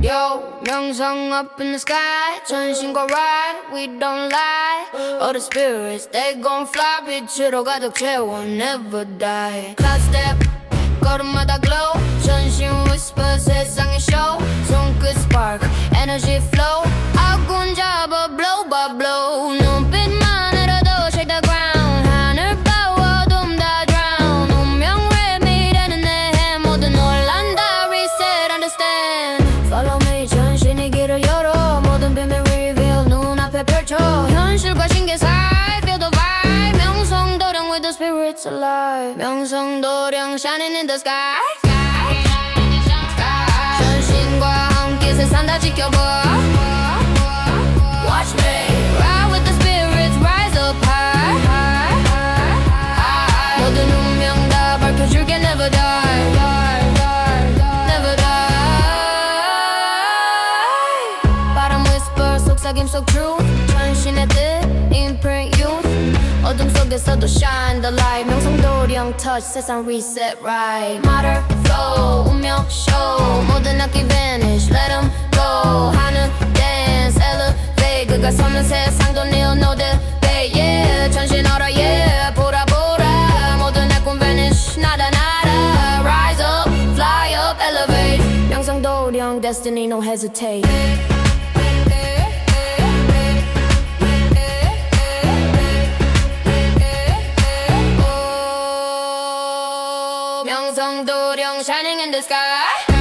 Yo, 명성 up in the sky 전신과 ride, we don't lie All the spirits, they gon' fly 빛으로 가득 채워, never die Cloud step, 걸음마다 glow 전신 whisper, 세상의 show Spirits alive 명성도령 shining in the sky 전신과 함께 세상 다 지켜봐 Watch me Ride with the spirits rise up high 모든 운명 다 밝혀줄게 never die Never die 바람 whisper 속삭임 속 truth 전신의 뜻 어둠 속에서도 shine the light 명성도령 touch 세상 reset right matter flow 운명 show 모든 악기 vanish let them go 하늘 dance elevate 그가 서는 세상도 kneel no debate yeah 전신 얼어 yeah 보라 보라 모든 악군 vanish 나다 나다 rise up fly up elevate 명성도령 destiny no hesitate so shining in the sky.